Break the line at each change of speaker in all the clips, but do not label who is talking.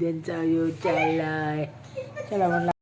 din sa iyo, Chalay.
Salamat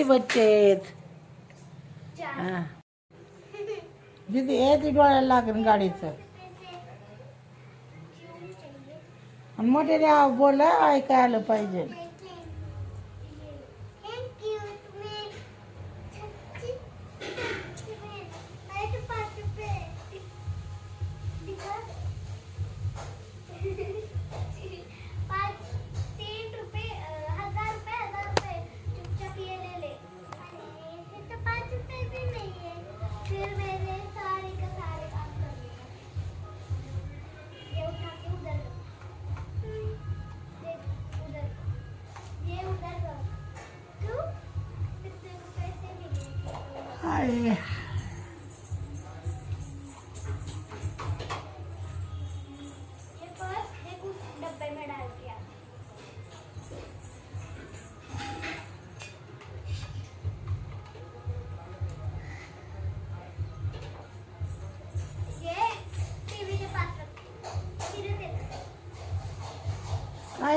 किती बच्चे आहेत? दीदी हे ती डोळ्याला लागेल गाडीच. मोठे द्या बोला ऐकायला पाहिजे.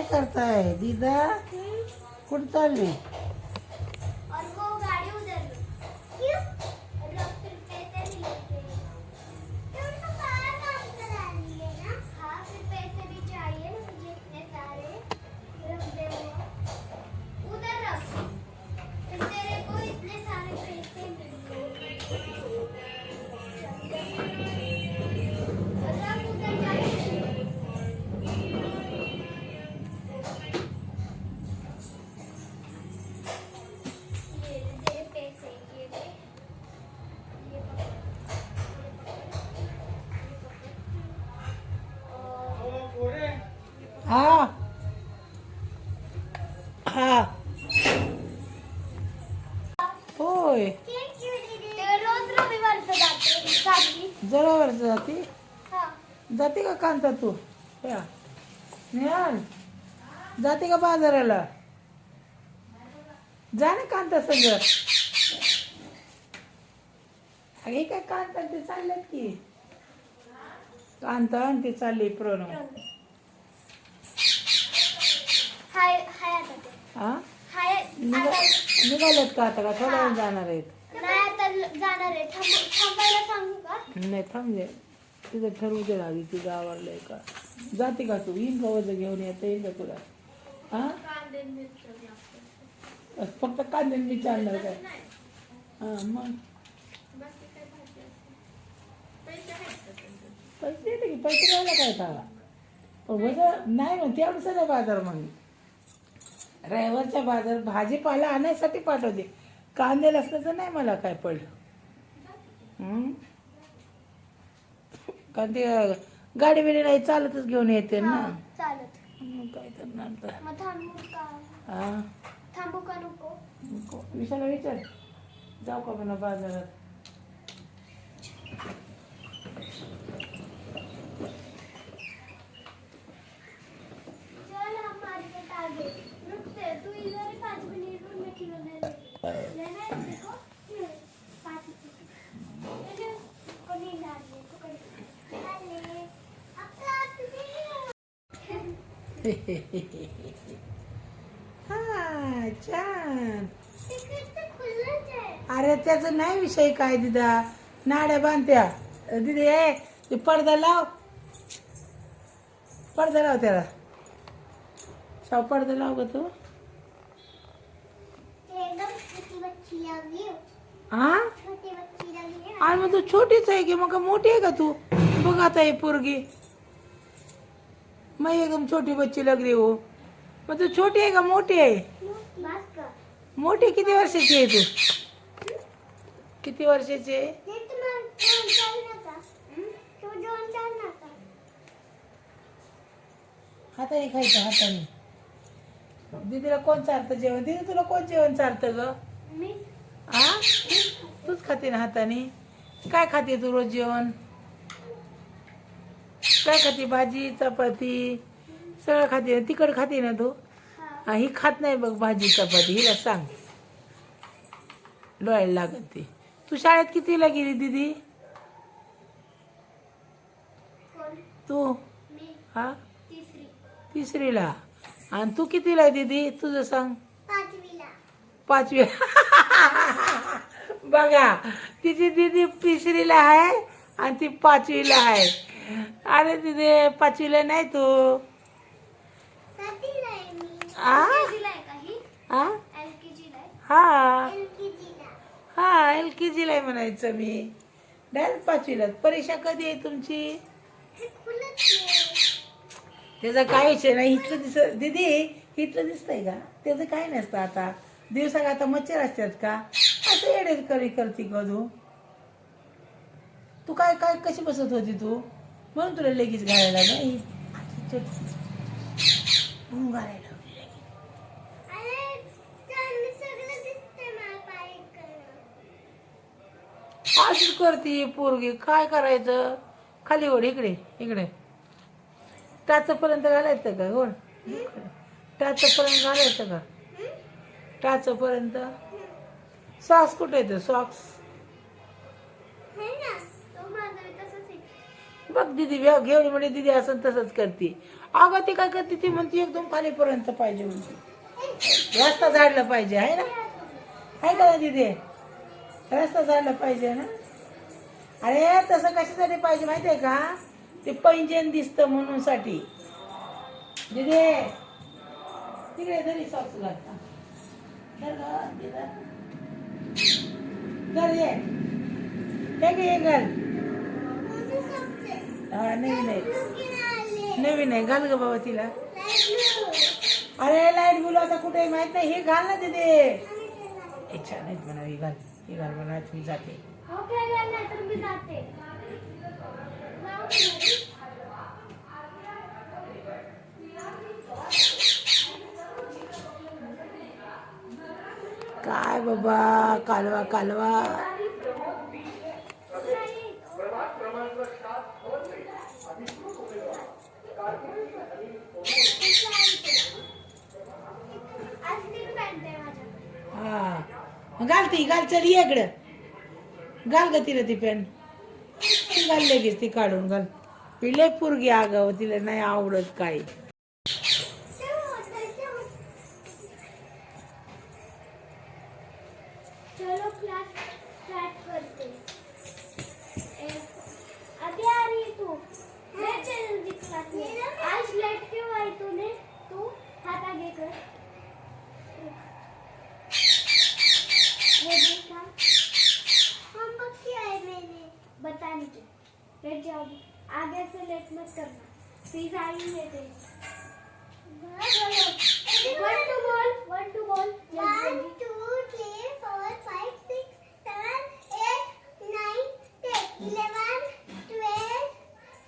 काय
करताय? दिदा? कुठं चालली?
जाते
का कांता तू? जाते का बाजाराला? जा ना कांता संग. अगे काय कांता ते चालल्यात की? कांता आणि ते चालले प्रणव हा का आता का? थोडा वेळ जाणार आहेत.
थांबायला सांगू का?
नाही थांबले तिथं ठरवू दे आधी तुझं आवडलंय का? जाते का तू? येईन गव्हाचं घेऊन? येता येईल का तुला? हा फक्त कांदे विचारणार काय? हा मग?
पैसे
येते की? पैसे द्यायला काय का पण वजन नाही मग तेवढंच नाही बाजार मग रविवारच्या बाजार भाजीपाला आणायसाठी पाठवते. कांदे लसणाचं नाही मला काय पडलं. कारण ते गाडी बिडी नाही चालतच घेऊन येते ना.
चालत.
मग काय करणार तर
मग थांबू का?
हा?
थांबू का नको?
नको. विशाला विचार. जाऊ का म्हणा बाजारात
चल हम मार्केट आगे रुकते तू इधर ही पाँच मिनट में मैं खिलौने ले लेना है देखो ये, पाँच मिनट ये ले, को नींद आ रही है को कर अरे अब तो
हा छान. अरे त्याचं नाही विषय काय दिदा? नाड्या बांधत्या. दिदी ए ते पडदा लाव. पडदा लाव त्याला. शाव पडदा लाव ग तू. हा. आणि मग तू छोटीच आहे की मग मोठी आहे का तू? बघ आता ही पोरगी. मग एकदम छोटी बच्ची लग रही हो। मग तू छोटी आहे का मोठी आहे मोठी किती वर्षाची आहे तू? किती वर्षाची आहे हाताने खायचं हाताने। दीदीला कोण चालतं जेवण? दीदी तुला कोण जेवण चालतं ग?
मी.
आ? तूच खाते ना हाताने? काय खाते तू रोज जेवण? काय खाते? भाजी चपाती सगळं खाते ना तिखट खाते ना तू?
हा.
खात नाही बघ भाजी चपाती हिला सांग. डोळ्याला लागत ती. तू शाळेत कितीला गेली दीदी? तू? हा?
तिसरी.
तिसरीला. आणि तू कितीला आहे दीदी? तुझं सांग.
पाचवीला.
पाचवी. बघा तिची दीदी तिसरीला आहे आणि ती पाचवीला आहे. अरे दीदी पाचवीला नाही तू.
ही?
हा. हा हा एल के जीला म्हणायचं मी. डायरेक्ट पाचवीला. परीक्षा कधी आहे तुमची? त्याचा काय विषय नाही इथलं दिस दीदी इथलं दिसतंय का? त्याचं काय नसतं आता. दिवसाला आता मच्छर असतात का? असं येडे करी करते का तू? तू काय काय कशी बसत होती तू? म्हणून तुला लगेच घालायला नाही घालायला अशीच करते पोरगी. काय करायचं? खाली ओढ इकडे इकडे. टाचपर्यंत घालायचं का? गोड टाचपर्यंत घालायचं का? टाचपर्यंत? सॉक्स कुठे येतं सॉक्स बघ दिदी घेऊन म्हणे दिदी असं तसंच करते. अगं ती काय करते? ती म्हणते एकदम खालीपर्यंत पाहिजे म्हणते रस्ता झाडला पाहिजे आहे ना? आहे का दिदी? रस्ता झाडला पाहिजे ना? अरे तसं कशासाठी पाहिजे माहिती आहे का? ते पैंजन दिसतं म्हणून साठी दिदी तिकडे तरी सासू घालता धर गं, ये. हे घे हा नवीन आहे. नवीन आहे. घाल ग बाबा तिला. अरे लाइट गुलो आता कुठे माहीत नाही. हे घाल ना तिथे इच्छा नाही म्हणा ही घाल. ही घाल म्हणा तुम्ही जाते.
काय
बाबा कालवा कालवा
असली पॅन्ट आहे माझ्याकडे
हा. मग घाल ती घाल चल ये घाल ग तिला ती पॅन्ट ती घाल लगेच ती काढून घाल. पिले पोरगी आगाव तिला नाही आवडत काही.
मत करना प्लीज़ आई लेते one two ball one two ball one two three four five six seven eight nine ten eleven twelve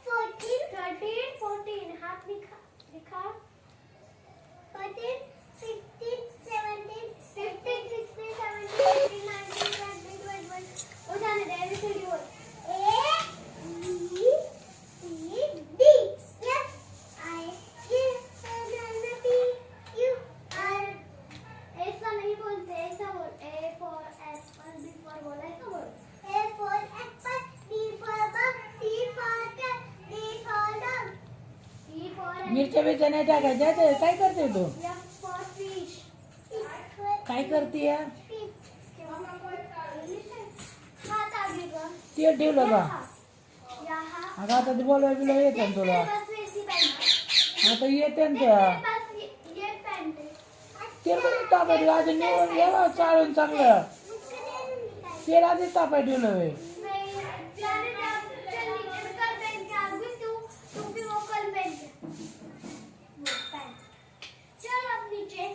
fourteen thirteen fourteen हाथ दिखा दिखा। Fourteen sixteen seventeen fifteen sixteen seventeen eighteen nineteen twenty twenty one वो दे ABCD बोल।
मिरच्या बिरच्या नाही टाकायच्या ते काय करते तू? काय करते ते ठेवलं का? अगं आता ते बोलवा बिलवा येते ना तुला. आता येते ना तेल. कधी तापाय यावं चालून चांगलं. तेल आधी तापाय ठेवलं होय
मैं जाने जा चल नीचे में कल पहन के आऊंगी तू तू भी वो कल पहन के वो पैंट चल अब नीचे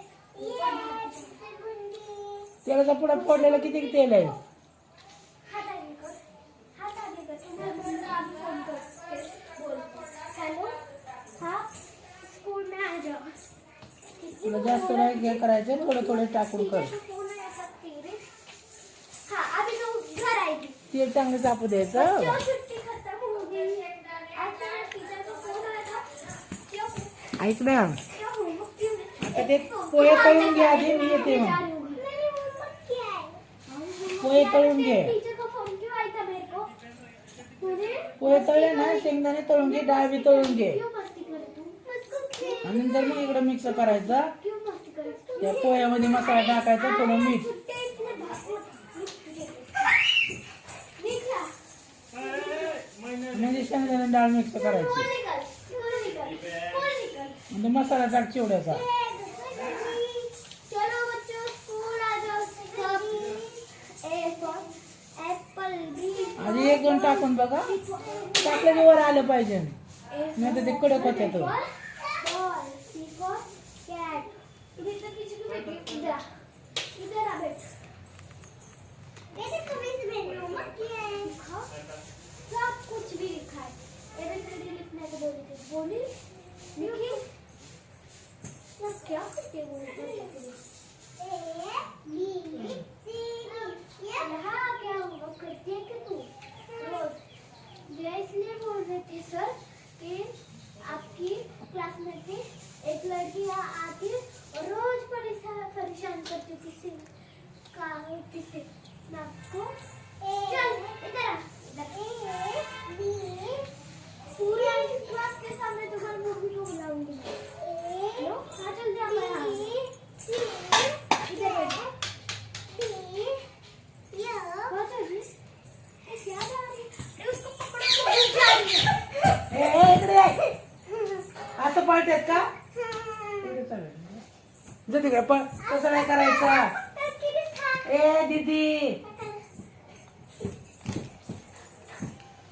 तेलाचा पुढा फोडलेला किती तेल आहे? तुला जास्त नाही हे करायचं थोडं थोडं टाकून कर.
ते
चांगलं चापू द्यायचं. ऐक ना. आता ते पोहे करून घ्या आधी मी येते मग
मैंने होमवर्क किया है
पोहे तळून घे. पोहे तळले ना शेंगदाणे तळून घे डाळ बी तळून घे. आणि नंतर मग इकडं मिक्स करायचं. त्या पोह्यामध्ये मसाला टाकायचा थोडं मीठ. म्हणजे शेंगदाणे डाळ मिक्स करायची. म्हणजे मसाला टाक चिवड्याचा
चलो बच्चों स्कूल आ जाओ सब ए फॉर एप्पल बी
आधी एक दोन टाकून बघा. टाकलं की वर आलं पाहिजे. नाही तर ते कडक होते तो.
बॉल सी फॉर कैट इधर से पीछे को बैठ इधर आ. इधर आ बैठ ये देखो मिस मैंने होमवर्क किया है लिखा सब कुछ भी लिखा है एबीसीडी लिखने को बोली थी बोली लिखी ना क्या करते हो ए बी सी डी यहाँ क्या होमवर्क करती है कि तू रोज मैं इसलिए बोल रही थी सर कि आपकी क्लास में थी एक लड़की यहाँ आती और रोज परेशान परेशान करती किसी का किसी मैं आपको चल इधर आ इधर पूरी क्लास के सामने तुम्हारे मम्मी को बुलाऊंगी हेलो हाँ चल जा मैं आ इधर बैठ हाँ चल जी ए, क्या जा रही है? ए, उसको पकड़ो वो जा रही है
ए, ए, इकडे ये. असं पळतेत का इकडे चालेल. जा तिकडे पळ तसं नाही करायचं ए दीदी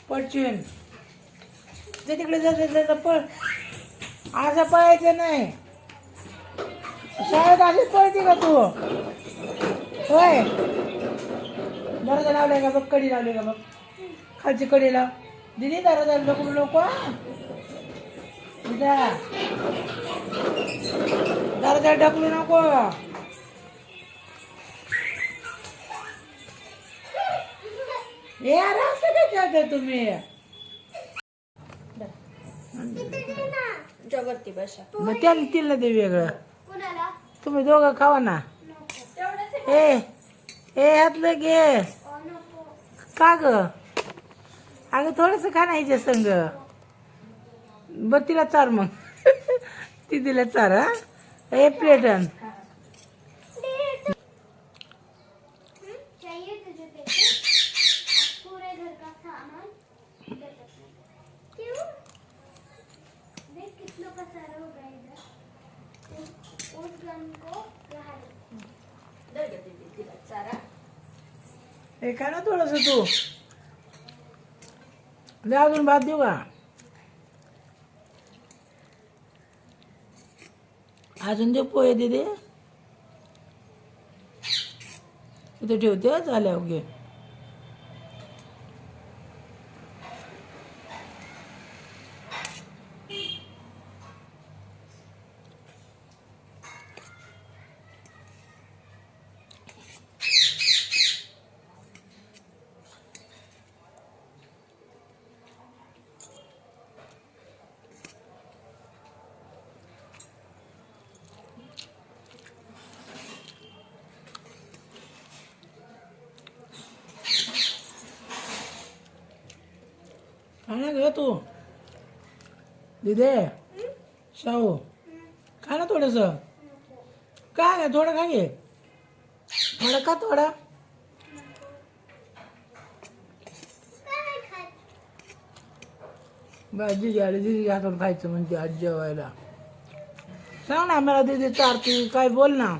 पळचीन ते तिकडे जा जा, जा पळ. असं पळायचं नाही. शाळेत अशीच पळते का तू? होय. दरवाजा लावलाय का बघ कडी लावली का बघ? खालची कडी लाव. दिली दरवाजा ढकलू नको हा. दरवाजा ढकलू नको. हे अरे असं काय खेळताय तुम्ही?
बसा.
मग त्याला तिला दे वेगळं.
कुणाला?
तुम्ही दोघं खावा ना. ए ए यातलं घे. का ग? अगं थोडस खा ना हिच्या संग. बर तिला चार मग. ती तिला चार हा? ए प्लेटन हे काय ना थोडस तू? नाही अजून भात देऊ का? अजून दे पोहे दे तिथे ठेवते झाल्या अवघे का तू? दिदे शाहू खा ना थोडस. काय ना थोडं खा घे थोडं का थोडा.
काय खात
भाजी आली दिदी हातून खायचं म्हणते आज जेवायला. सांग ना मला दिदी चारती काय बोल ना.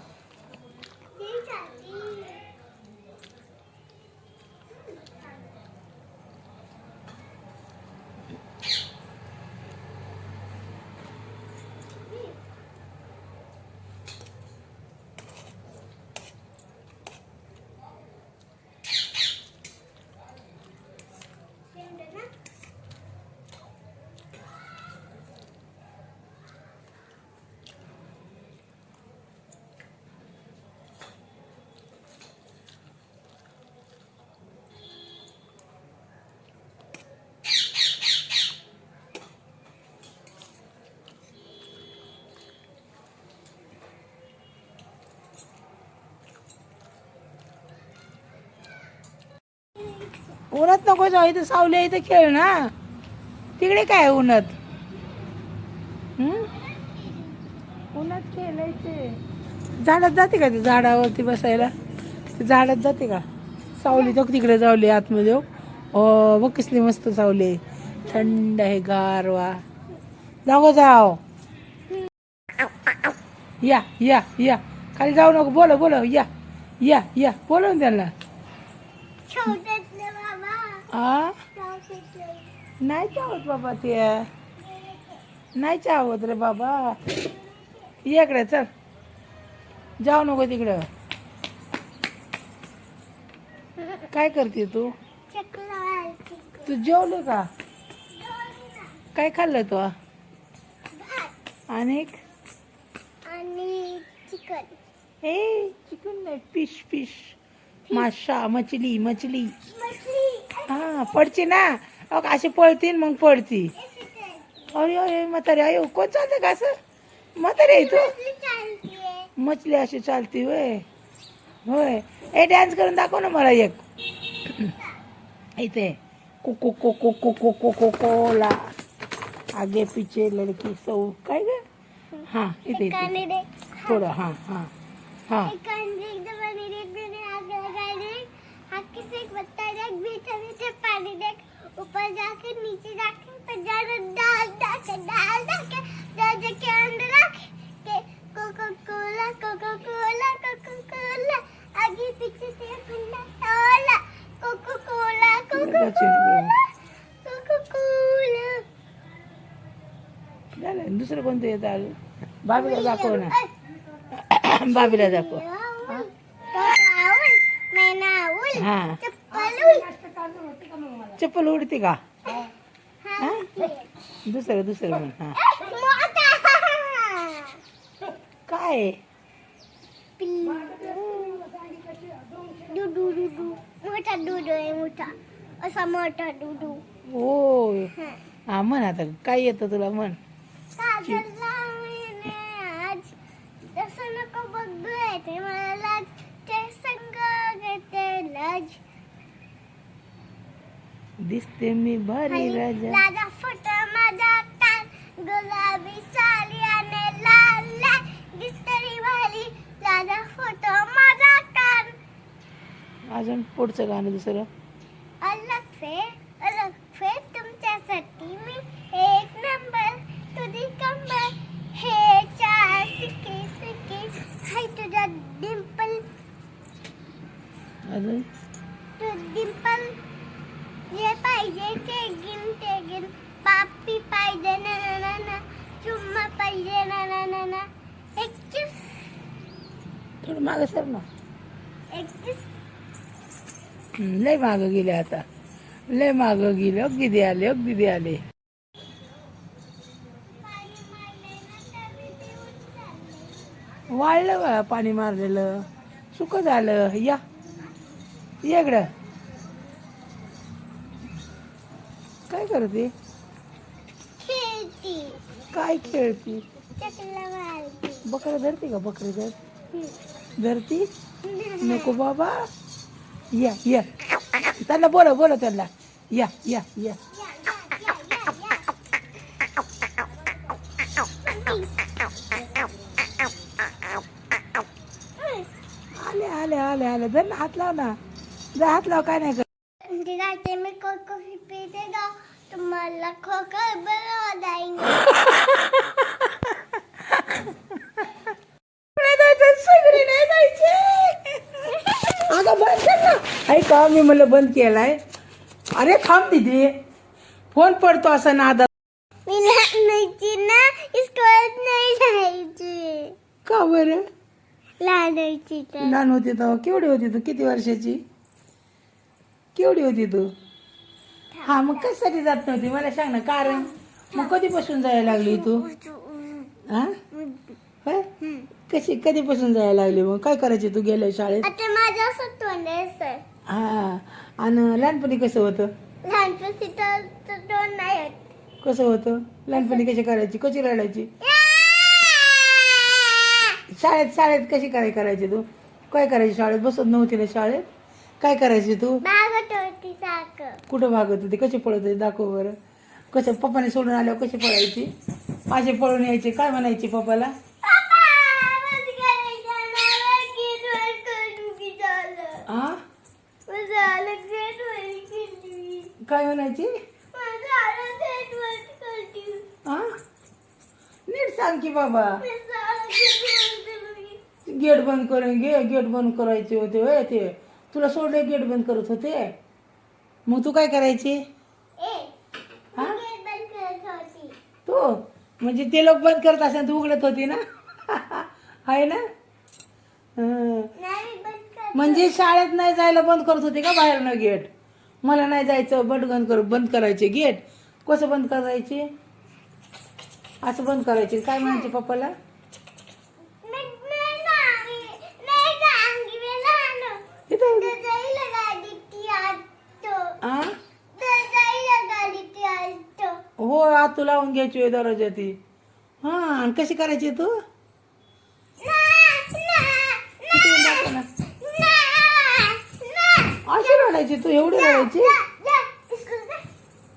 उन्हात नको जाऊ इथं सावली इथं खेळ ना. तिकडे काय आहे उन्हात? उन्हात खेळायचे. झाडात जाते का ते झाडावरती बसायला? ते झाडात जाते का? सावली तो तिकडे जावली आतमध्ये हो. बघ कसली मस्त सावली आहे. थंड आहे गारवा. जागो जाओ या या या. खाली जाऊ नको बोला बोला या या या. बोलव ना त्यांना.
हा
नाही चावत बाबा ते. नाही चावत रे बाबा. इकडे चल. जाऊ नको तिकडं. काय करते तू? तू जेवले का? काय खाल्लं तू? आणि
चिकन
ए चिकन नाही. Fish fish. माशा मछली मछली. हा पडची ना. अहो, अशी पळतीन मग पडती. अरे अरे म्हातारे अयो कोण चालतं का असं? म्हातारे तू?
मछली
अशी चालती होय. होय. ए डान्स करून दाखव ना मला एक. इथे. कुकू कुकू कुकू कुकू कोला आगे पीछे लड़की सौ काय ग? हा इथे थोडं हा हा हा
कानडे एकदम आणि रेडने आग लगाने आके से एक बत्ता देख मीठे मीठे पानी देख ऊपर जाके नीचे जाके फिर जाके डाल डाके डाल डाके डाल के अंदर रख के Coca Cola Coca Cola Coca Cola आगे पीछे से फंडा टोला Coca Cola Coca Cola Coca Cola
झालं बाबीला दाखव ना. बाबीला दाखव. हा. चप्पल उडते का? दुसरं दुसरं म्हण. हा. काय?
मोठा डुडू आहे मोठा असा मोठा डुडू हा.
हा म्हण आता. काय येतं तुला? म्हण
काजल लावणे आज तसं नको येते मला लाज ते संग घेते लाज.
दिसते मी भारी राजा.
लाजा फुट माझा कान गुलाबी साली आणि लाल लाल. दिसतरी भारी लाजा फुट माझा कान.
अजून पुढचं गाणं दुसरं.
अलग से
अजून?
तू डिंपल जे पाहिजे ते गिन ते गिन पापी पाहिजे ना ना ना ना. चुम्मा पाहिजे ना ना ना ना. एक
थोडं मागं सर ना. लय मागं गेले आता. लय मागं गेले. अगदी दे आले अगदी दे आले. वाळलं पाणी मारलेलं. सुक झालं. या. इकडं. काय करते? काय खेळती? बकरं धरते का बकरी धर? धरती? नको बाबा. या या. त्यांना बोला बोला त्यांना. या या या. आले आले आले आले. धर ना हात लाव ना. जर हात लाव काय नाही
में कोको पीतेगा तुम्हाला खोकर बरं जाएंगे
नाही जायचं, सगळी नाही जायची. अगं बंद कर ना. ऐका मी म्हणलं बंद केलाय? अरे थांब तिथे फोन पडतो असा नादा
मी लहानाची ना स्कूल नाही जायची
का बरं?
लहानाची तर.
लहान होती तेव्हा. केवढी होती तू? किती वर्षाची? केवढी होती तू? हा मग कशासाठी जात नव्हती? मला सांग ना कारण? मग कधीपासून जायला लागली तू? हा? होय? कशी कधीपासून जायला लागली मग? काय करायची तू गेल्या शाळेत?
आता माझं असं तोंड आहे सर
हा आणि लहानपणी कसं होतं?
लहानपणी तर तर तोंड नाही होत.
कसं होतं? लहानपणी कशी करायची? कशी रडायची? शाळेत शाळेत कशी काय करायची तू? काय करायची? शाळेत बसत नव्हती ना शाळेत? काय करायची तू?
बागत होती सारखं.
कुठं भागत होती? कशी पळत होती? दाखव बरं. कसं पप्पाने सोडून आल्यावर कशी पळायची? माझे पळून यायचे. काय म्हणायची पप्पाला?
पप्पा, करायचं झालं.
हा. काय म्हणायची. हा नीट सांग की बाबा.
गेट
बंद करून घे. गेट बंद करायचे होते होय ते. तुला सोडले गेट बंद करत होते. मग तू काय करायची? हा. तू म्हणजे ते लोक बंद करत असेल तू उघडत होती ना? आहे ना. म्हणजे शाळेत नाही जायला बंद करत होते का बाहेरनं गेट? मला नाही जायचं बंद कर बंद करायचे गेट. कसं बंद करायचे? असं बंद करायचे काय म्हणायचे पप्पाला
मी- मी नाही- नाही सांगी, मी लहान.
इथं
दजाईला गाडी ती आणतो.
हा आतू लावून घ्यायची होय दरवाजा ती. हा आणि कशी करायची तू. अशी रडायची तू? एवढी रडायची.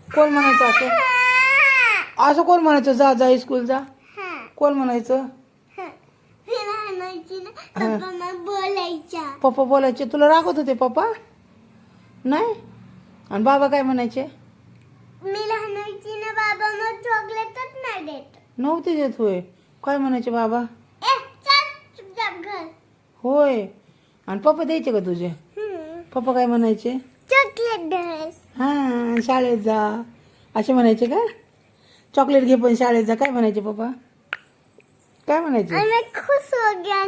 कोण म्हणायचं असं? असं कोण म्हणायचं? जा जा स्कूल जा. कोण म्हणायचं?
ना, पप्पा
बोलायचे. तुला रागवत होते पप्पा? नाही? आणि बाबा काय म्हणायचे?
मी लहानाची ना बाबा मग चॉकलेटच नाही देत.
नव्हते देत होय. काय म्हणायचे बाबा?
ए चल चुपचाप घर.
होय. आणि पप्पा द्यायचे का तुझे? पप्पा काय म्हणायचे?
चॉकलेट ड्रेस
हां शाळेत जा. असे म्हणायचे का? चॉकलेट घे पण शाळेत जा. काय म्हणायचे पप्पा? काय म्हणायचे
आणि खुश हो गया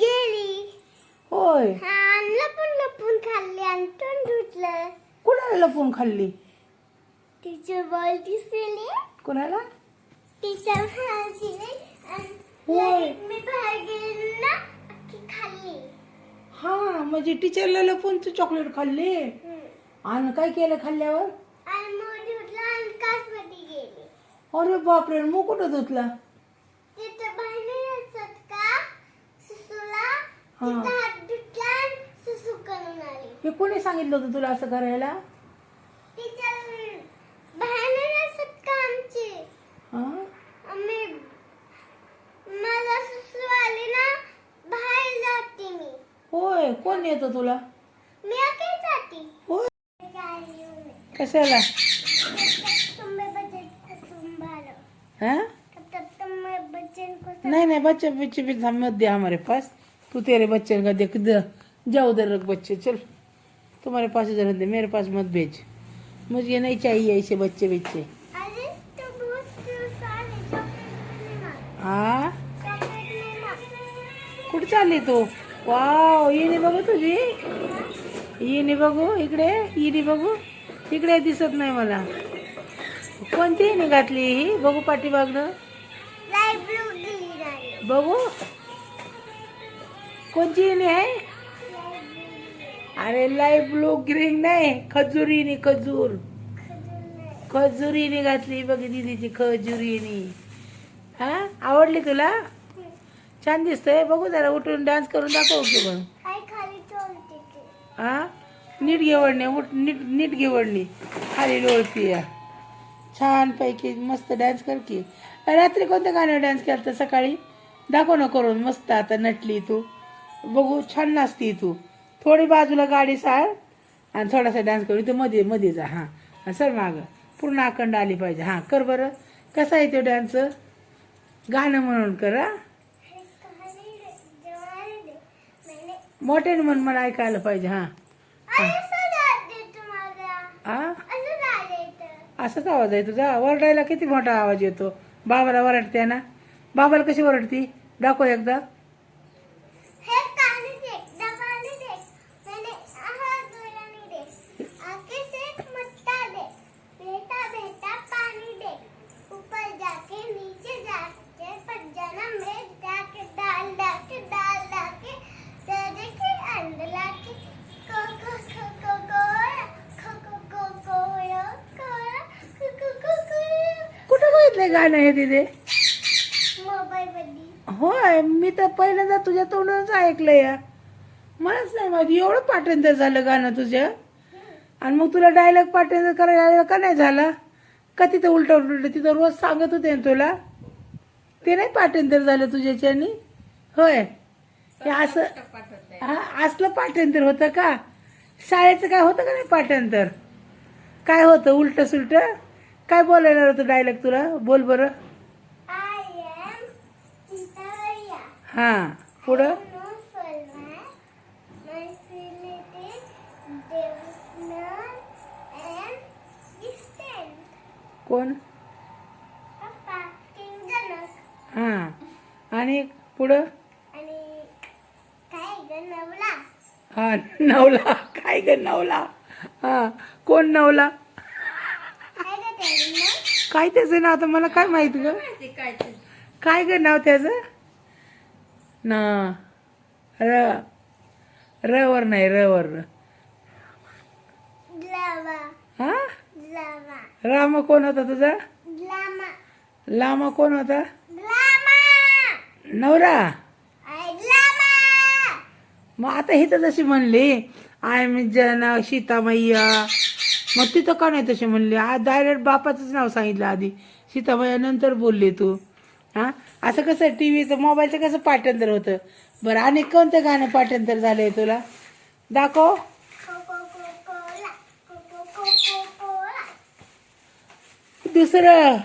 गेली.
होय.
आणि लपून लपून खाल्ली आणि तोंड धुतलं.
कुणाला लपून खाल्ली?
टीचर बॉल दिसली.
कुणाला?
टीचर बाहेर गेली आणि
होय.
लगेच मी बाहेर गेली ना अख्खी खाल्ली.
हा म्हणजे टीचरला लपून तू चॉकलेट खाल्ली? आणि काय केलं खाल्ल्यावर?
आणि मग धुतलं आणि काचमध्ये गेली.
अरे बापरे मग कुठं धुतला
तिथं बाहेर नाही असत का सुसूला
हा. कोणी सांगितलं होतं तुला असं करायला? हा? होय कोण येतं तुला? कशाला? हा? नहीं नहीं बच्चे बच्चे भी मत दे हमारे पास. तू तेरे बच्चे का देख दे जाओ उधर रख बच्चे चल। तुम्हारे पास इधर दे मेरे पास मत भेज। मुझे नहीं चाहिए ऐसे बच्चे बच्चे।
अरे तो नहीं
हाँ।
नहीं
कुठे चालली तू? वाव येणे बघू तुझी? येणे बघू? इकडे येणे बघू? इकडे दिसत नाही मला। कोणती येणे घातली ही? बघू पाठीमागनं। बघू? कोणची येणे आहे? अरे लाइट ब्लू ग्रीन नाही खजुरीनी खजूर. खजुरीने घातली बघ दिदीची खजुरीनी. हा? आवडली तुला? छान दिसतंय बघू जरा उठून डान्स करून दाखव की मग. हा? नीट घेवडणे उठ नीट नीट घेवडणी. खाली लोळती या छान पैकी मस्त डान्स कर की. रात्री कोणत्या गाण्यावर डान्स केला सकाळी? दाखव ना करून मस्त आता नटली तू. बघू छान नाचती तू. थोडी बाजूला गाडी साळ आणि थोडासा डान्स करू. इथं मध्ये मध्ये जा. हां. सर मागं. पूर्ण अखंड आली पाहिजे. हां कर बरं. कसा आहे तो डान्स गाणं म्हणून कर मोठ्याने म्हण मला ऐकायला पाहिजे हां. हां. असाच आवाज आहे तुझा? वरडायला किती मोठा आवाज येतो? बाबाला वरडते ना? बाबाला कशी वरडती? दाखव एकदा
हे काली दे डबाली दे मैंने आहा दुरानी दे आके से मत्ता दे बेटा बेटा पानी दे ऊपर जाके नीचे जाके पर जन्म में जाके डाल डाके डाल डाके दे के अंड लाके को को को को कोया को को को कोया कोया को को को कोया
कुठं बघितलंय गाणं हे तिथे होय मी तर पहिल्यांदा तुझ्या तोंडूनच ऐकलं या. मलाच नाही माहिती एवढं पाठांतर झालं गाणं तुझ्या आणि मग तुला डायलॉग पाठांतर करायला का नाही झाला? का तिथं उलट उलट तिथं रोज सांगत होते ना तुला? ते नाही पाठांतर झालं तुझ्याच्यानी? होय. हे असं हा असलं पाठांतर होतं का? शाळेचं काय होतं का नाही पाठांतर? काय होतं उलट सुलट? काय बोलायला होतं डायलॉग तुला? बोल बरं. हां पुढं? कोण? हां आणि पुढं? हा नवला. काय ग नवला? हा कोण नवला?
काय त्याचं नाव
आता मला काय माहीत ग? काय ग नाव त्याचं? ना र र वर नाही र वर
लावा
हा राम कोण होता तुझा?
लामा
लामा कोण होता?
लामा
नवरा. मग आता ही तर जशी म्हणली आय मी जन सीतामय्या. मग तिथं का नाही तशी म्हणली? आज डायरेक्ट बापाचंच नाव सांगितलं आधी. सीताबाई नंतर बोलली तू. हा? असं कसं? टी व्हीचं मोबाईलचं कसं पाठांतर होतं? बरं आणि कोणतं गाणं पाठांतर झालंय तुला? दाखव. दुसरं.